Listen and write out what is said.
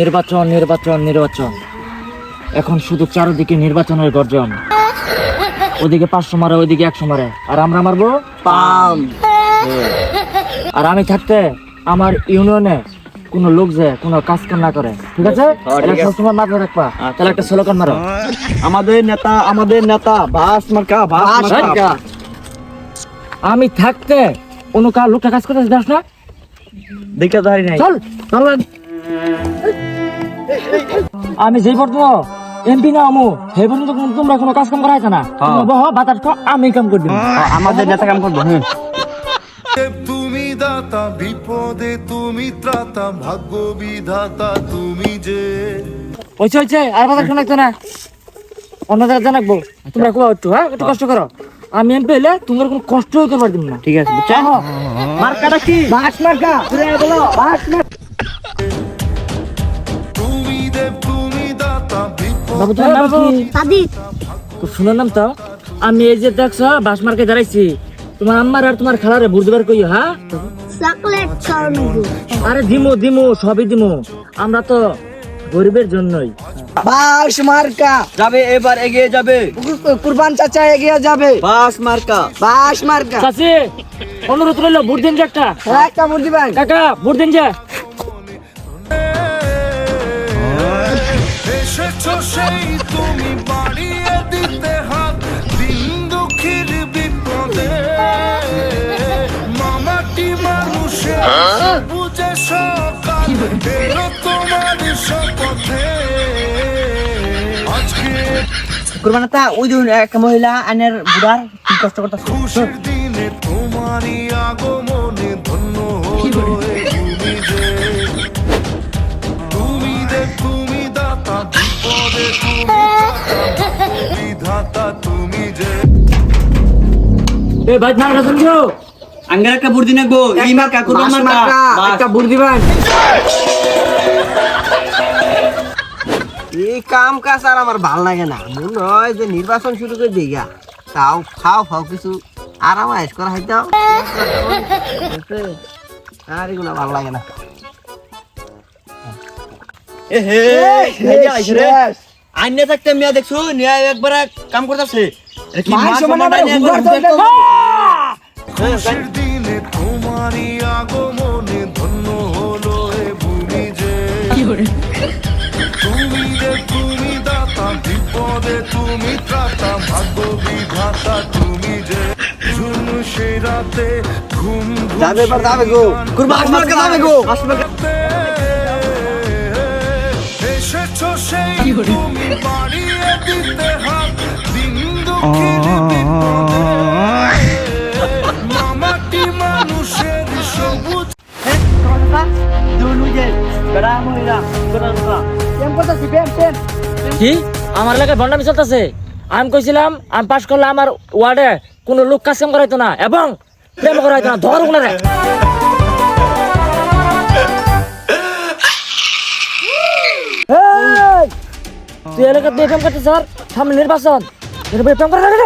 নির্বাচন নির্বাচন নির্বাচন। এখন শুধু চারদিকে নির্বাচনের গর্জন। ওদিকে পাঁচশো মারে ওইদিকে একশো মারে। আর আমরা মারবো পাম। আর আমি থাকতে আমার ইউনিয়নে কোনো লোক যে কোনো কাজ কাম না করে ঠিক আছে? হ্যাঁ। সবসময় মাথায় রাখবা। তাহলে একটা স্লোগান মারো। আমাদের নেতা আমাদের নেতা বাস মার্কা বাস মার্কা। আমি থাকতে কোনো লোকটা কাজ করতে দাস না? দেখে ধরি নাই। চল চল আমি যেই পর্যন্ত এমপি না আমু সেই পর্যন্ত তোমরা কোনো কাজ কাম করাইতে না। হ্যাঁ। বহ বাতাস খাও, আমি কাম করে। আমাদের নেতা কাম করব হ্যাঁ। তুমি দাতা বিপদে তুমি ত্রাতা ভাগ্য বিধাতা তুমি যে। হয়েছে হয়েছে আর বাতাস শোনাইতে না। অন্য জায়গায় জানাকবো তোমরা খুব একটু হ্যাঁ? একটু কষ্ট করো। আমি এমপি এলে তোমার কোনো কষ্টই করবার দিব না। ঠিক আছে মার্কাটা কি? বাস মার্কা বলো বাস তুমি বাবু তোমার নাম কি? সাদিক খুব সুন্দর নাম তো। আমি এই যে দেখছ বাস মার্কে দাঁড়াইছি। তোমার আম্মার আর তোমার খালারে কই হ্যাঁ? চকলেট আরে দিমু দিমু সবই দিমু। আমরা তো গরিবের জন্যই। বাস মার্কা। যাবে এবার এগিয়ে যাবে। কুরবান চাচা এগিয়ে যাবে। বাস মার্কা। বাস মার্কা। চাচি অনুরোধ রইল ভোট দিন একটা। একটা ভোট দিবেন। কাকা ভোট দিন যে। এসেছ সেই তুমি বাড়িয়ে দিতে হাত দিন দুঃখীর বিপদে। মামাটি মানুষের বুঝে সকাল এলো তোমার শপথে। আজকে কুরবানাটা ওই দিন এক মহিলা আইনের বুড়ার কি কষ্ট করতেছে? খুশির দিনে তোমারই আগমনে ধন্য হলো এ ভাই না শুনছো? আঙ্গের একটা বুড়ি নাকবো এই মার্কা কুরবান বাস মার্কা। মার্কা একটা ভোট দিবেন এই কাম কাজ আর আমার ভালো লাগে না। মনে হয় যে নির্বাচন শুরু করে দিই তাও খাও খাও কিছু আরাম আয়েস করা আর এগুলো ভালো লাগে না। আইনে থাকতে মিয়া দেখছ নিয়া একবার কাম করতেছে। কি খুশির দিনে তোমারই আগমনে ধন্য হলো এ ভূমি যে। তুমি দে তুমি দাতা বিপদে তুমি ত্রাতা ভাগ্য বিধাতা তুমি যে। ঝুম সে রাতে ঘুম যাবে এবার যাবে গো। কুরবান মার্কা যাবে গো। বাস মার্কা এসেছ সেই তুমি বাড়িয়ে দিতে হাত। দিন দুঃখীর বিপদে কি? আমার লাগে ভণ্ডামি চলতেছে। আমি কইছিলাম আমি পাস করলে আমার ওয়ার্ডে কোনো লোক কাজ কাম করাইতো না এবং প্রেম করাইতো না ধর ওগুলো তুই এলাকা দিয়ে প্রেম করতে স্যার? সামনে নির্বাচন। প্রেম করে না তুই?